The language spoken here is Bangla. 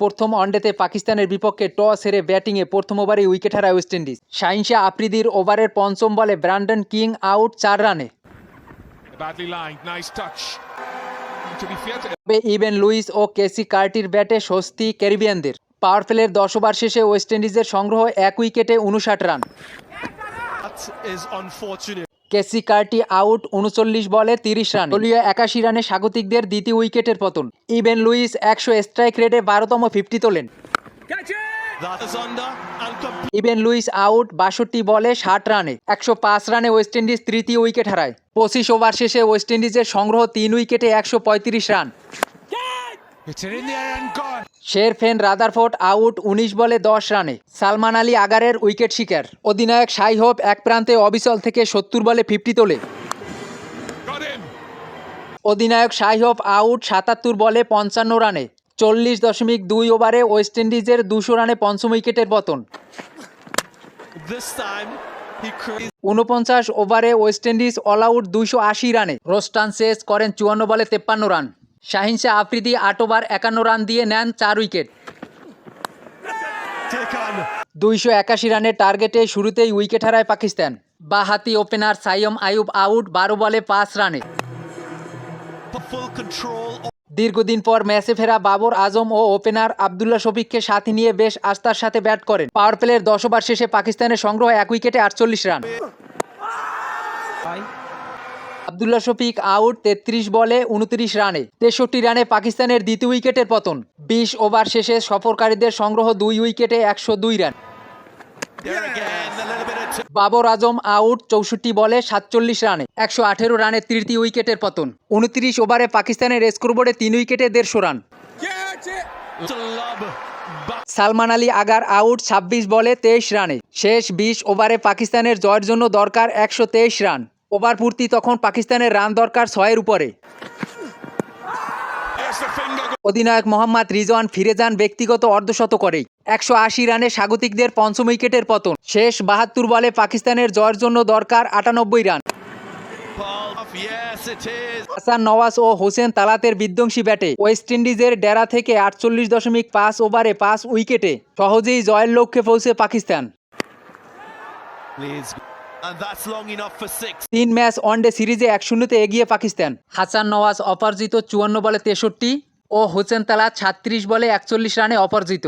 প্রথম ওয়ানডেতে পাকিস্তানের বিপক্ষে টস হেরে ব্যাটিংয়ে প্রথম ওভারেই উইকেট হারায় ওয়েস্ট ইন্ডিজ। শাহিনশা আফ্রিদির ওভারের পঞ্চম বলে ব্র্যান্ডন কিং আউট চার রানে। ইবেন লুইস ও কেসি কার্টির ব্যাটে স্বস্তি ক্যারিবিয়ানদের। পাওয়ার প্লের দশ ওভার শেষে ওয়েস্ট ইন্ডিজের সংগ্রহ এক উইকেটে উনষাট রান. কেসি কার্টি আউট উনচল্লিশ বলে তিরিশ রান। দলীয় একাশি রানে স্বাগতিকদের দ্বিতীয় উইকেটের পতন। ইবেন লুইস একশো স্ট্রাইক রেটে বারোতম ফিফটি তোলেন. ইবেন লুইস আউট বাষট্টি বলে ষাট রানে। একশো পাঁচ রানে ওয়েস্ট ইন্ডিজ তৃতীয় উইকেট হারায়। পঁচিশ ওভার শেষে ওয়েস্ট ইন্ডিজের সংগ্রহ তিন উইকেটে একশো পঁয়ত্রিশ রান। শেরফেন রাদারফোর্ড আউট উনিশ বলে দশ রানে সালমান আলী আগারের উইকেট শিকার। অধিনায়ক সাই হোপ এক প্রান্তে অবিচল থেকে সত্তর বলে ফিফটি তোলে। অধিনায়ক সাই হোপ আউট সাতাত্তর বলে পঞ্চান্ন রানে চল্লিশ দশমিক দুই ওভারে ওয়েস্ট ইন্ডিজের দুশো রানে পঞ্চম উইকেটের পতন. উনপঞ্চাশ ওভারে ওয়েস্ট ইন্ডিজ অল আউট দুইশো আশি রানে রোস্টান শেষ করেন চুয়ান্ন বলে তেপ্পান্ন রান। শাহিনশা আফ্রিদি আট ওভার একান্ন রান দিয়ে নেন চার উইকেট। দুইশো একাশি রানের টার্গেটে শুরুতেই উইকেট হারায় পাকিস্তান। বাহাতি ওপেনার সাইয়ম আয়ুব আউট বারো বলে পাঁচ রানে। দীর্ঘদিন পর ম্যাচে ফেরা বাবর আজম ও ওপেনার আবদুল্লাহ শফিককে সাথে নিয়ে বেশ আস্থার সাথে ব্যাট করেন। পাওয়ার প্লের দশ ওভার শেষে পাকিস্তানের সংগ্রহ এক উইকেটে আটচল্লিশ রান। আবদুল্লাহ শফিক আউট তেত্রিশ বলে উনত্রিশ রানে, তেষট্টি রানে পাকিস্তানের দ্বিতীয় উইকেটের পতন, বিশ ওভার শেষে সফরকারীদের সংগ্রহ দুই উইকেটে একশো দুই রান বাবর আজম আউট চৌষট্টি বলে সাতচল্লিশ রানে, একশো আঠেরো রানে তৃতীয় উইকেটের পতন, উনত্রিশ ওভারে পাকিস্তানের স্কোরবোর্ডে তিন উইকেটে দেড়শো রান. সালমান আলী আগার আউট ছাব্বিশ বলে তেইশ রানে, শেষ বিশ ওভারে পাকিস্তানের জয়ের জন্য দরকার একশো তেইশ রান ওভার পূর্তি তখন পাকিস্তানের রান দরকার ছয়ের উপরে. অধিনায়ক মোহাম্মদ রিজওয়ান ফিরে যান ব্যক্তিগত অর্ধশত করেই একশো আশি রানে স্বাগতিকদের পঞ্চম উইকেটের পতন শেষ বাহাত্তর বলে পাকিস্তানের জয়ের জন্য দরকার আটানব্বই রান. হাসান নওয়াজ ও হোসেন তালাতের বিধ্বংসী ব্যাটে ওয়েস্ট ইন্ডিজের ডেরা থেকে আটচল্লিশ দশমিক পাঁচ ওভারে পাঁচ উইকেটে সহজেই জয়ের লক্ষ্যে পৌঁছে Pakistan Please. And that's long enough for six. তিন ম্যাচ ওয়ানডে সিরিজে এক শূন্যতে এগিয়ে পাকিস্তান হাসান নওয়াজ অপরাজিত চুয়ান্ন বলে তেষট্টি ও হোসেন তালা ছাত্রিশ বলে একচল্লিশ রানে অপরাজিত